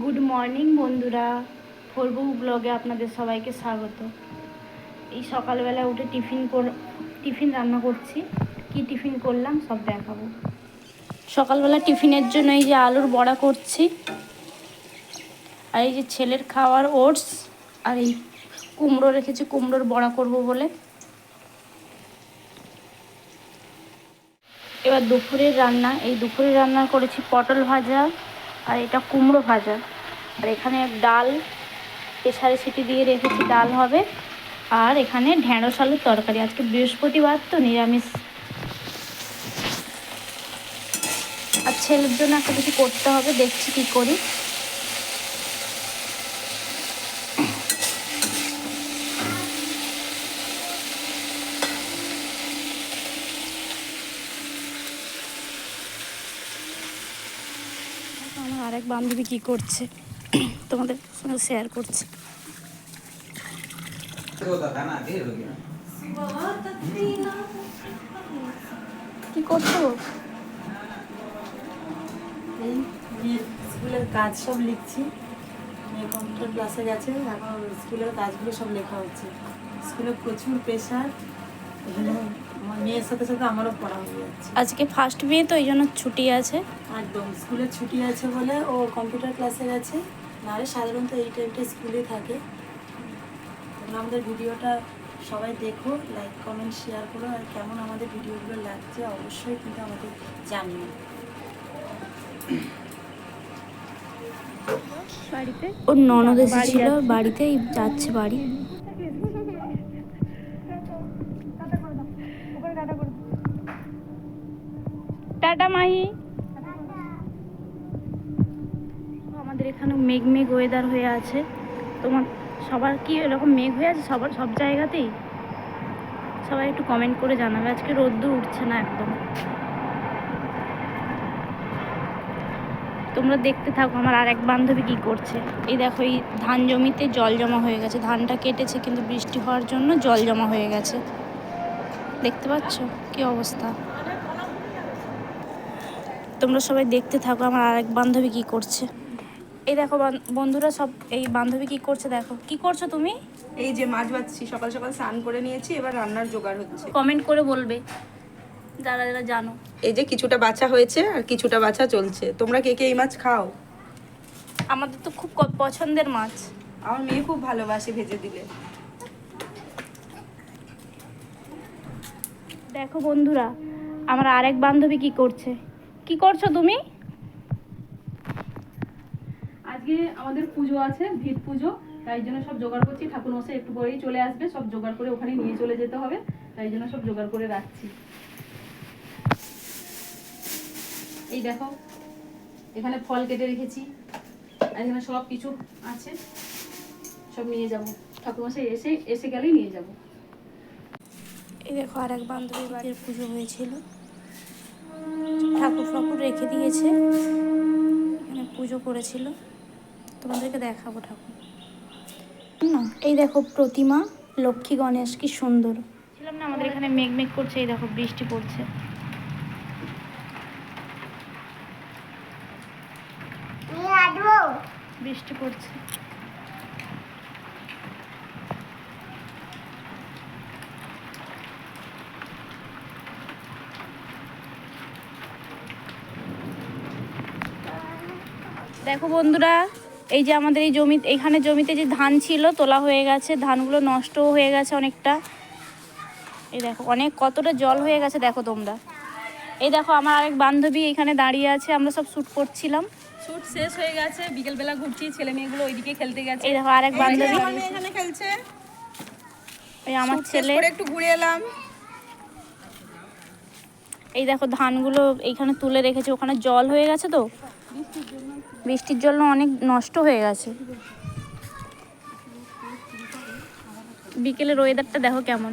Good morning বন্ধুরা। ফোরবু ব্লগে আপনাদের সবাইকে স্বাগত। এই সকালবেলা উঠে টিফিন টিফিন রান্না করছি। কি টিফিন করলাম সব দেখাবো। সকালবেলা টিফিনের জন্য এই যে আলুর বড়া করছি, আর এই যে ছেলের খাওয়ার ওটস, আর এই কুমড়ো রেখেছি, কুমড়োর বড়া করব বলে। এবার দুপুরের রান্না। এই দুপুরের রান্না করেছি পটল ভাজা আর এটা কুমড়ো ভাজা। আর এখানে ডাল, প্রেসারে সিটি দিয়ে রেখেছি, ডাল হবে। আর এখানে ঢেঁড়স আলুর তরকারি। আজকে বৃহস্পতিবার তো, নিরামিষ। আর ছেলের জন্য একটা কিছু করতে হবে, দেখছি কি করি। আর এক বান্ধবী কি করছে? তোমাদের সঙ্গে শেয়ার করছে। কি করছ? স্কুলের কাজ সব লিখছি। মেয়ে কম্পিউটার ক্লাসে গেছে, এখন স্কুলের কাজগুলো সব লেখা হচ্ছে। স্কুলে প্রচুর প্রেশার মেয়ের সাথে সাথে আমারও পড়া হয়ে যাচ্ছে। আজকে ফার্স্ট বিয়ে তো এই জন্য ছুটি আছে। একদম স্কুলের ছুটি আছে বলে ও কম্পিউটার ক্লাসে গেছে। নাহলে সাধারণত এই টাইমটা স্কুলে থাকে। তোমরা আমাদের ভিডিওটা সবাই দেখো লাইক কমেন্ট শেয়ার করো। আর কেমন আমাদের ভিডিওগুলো লাগছে অবশ্যই কিন্তু আমাদের জানিও। ওর ননদ এসেছিল বাড়িতে যাচ্ছে বাড়ি। টাটা, মাহি। আমাদের এখানে মেঘ মেঘ ওয়েদার হয়ে আছে। তোমার সবার কি এরকম মেঘ হয়ে আছে সবার, সব জায়গাতেই? সবাই একটু কমেন্ট করে জানাবে। আজকে রোদ্দুর উঠছে না একদম। তোমরা দেখতে থাকো আমার আর এক বান্ধবী কি করছে। এই দেখো, এই ধান জমিতে জল জমা হয়ে গেছে। ধানটা কেটেছে, কিন্তু বৃষ্টি হওয়ার জন্য জল জমা হয়ে গেছে। দেখতে পাচ্ছ? কি অবস্থা? তোমরা সবাই দেখতে থাকো আমার আর এক বান্ধবী কি করছে। এই দেখো বন্ধুরা সব এই বান্ধবী কি করছে দেখো। কি করছ তুমি? এই যে মাছ ভাজছি সকাল সকাল স্নান করে নিয়েছি এবার রান্নার জোগাড় হচ্ছে। কমেন্ট করে বলবে যারা যারা জানো। এই যে কিছুটা বাছা হয়েছে আর কিছুটা বাছা চলছে। তোমরা কে কে এই মাছ খাও? আমাদের তো খুব পছন্দের মাছ। আমার মেয়ে খুব ভালোবাসে ভেজে দিলে। দেখো বন্ধুরা আমার আরেক বান্ধবী কি করছে। কি করছ তুমি? আজকে আমাদের পুজো আছে ভিত পুজো তাই জন্য সব জোগাড় করছি। ঠাকুর মশাই একটু পরেই চলে আসবে সব জোগাড় করে ওখানে নিয়ে চলে যেতে হবে তাই জন্য সব জোগাড় করে রাখছি। এই দেখো এখানে ফল কেটে রেখেছি আর এখানে সব কিছু আছে সব নিয়ে যাব। ঠাকুর মশাই এসে এসে গেলেই নিয়ে যাব। এই দেখো আর এক বান্ধবীর বাড়ির পুজো হয়েছিল। ঠাকুর ফাকুর রেখে দিয়েছে। এখানে পুজো করেছিল। তোমাদেরকে দেখাবো ঠাকুর। না এই দেখো প্রতিমা লক্ষ্মী গণেশ কি সুন্দর। ছিলাম না আমাদের এখানে মেঘ মেঘ করছে এই দেখো বৃষ্টি পড়ছে। বৃষ্টি পড়ছে। দেখো বন্ধুরা এই যে আমাদের এই জমি এইখানে জমিতে যে ধান ছিল তোলা হয়ে গেছে ধানগুলো নষ্টও হয়ে গেছে অনেকটা। এই দেখো অনেক কতটা জল হয়ে গেছে দেখো তোমরা। এই দেখো আমার আরেক বান্ধবী এখানে দাঁড়িয়ে আছে আমরা সব শ্যুট করছিলাম। শ্যুট শেষ হয়ে গেছে বিকেলবেলা ঘুরছি ছেলে মেয়েগুলো ওইদিকে খেলতে গেছে। এই দেখো আরেক বান্ধবী। এখানে খেলছে। এই আমার ছেলে। একটু ঘুরে এলাম। এই দেখো ধানগুলো এইখানে তুলে রেখেছে ওখানে জল হয়ে গেছে তো? বৃষ্টির জন্য অনেক নষ্ট হয়ে গেছে। বিকেলের ওয়েদারটা দেখো কেমন।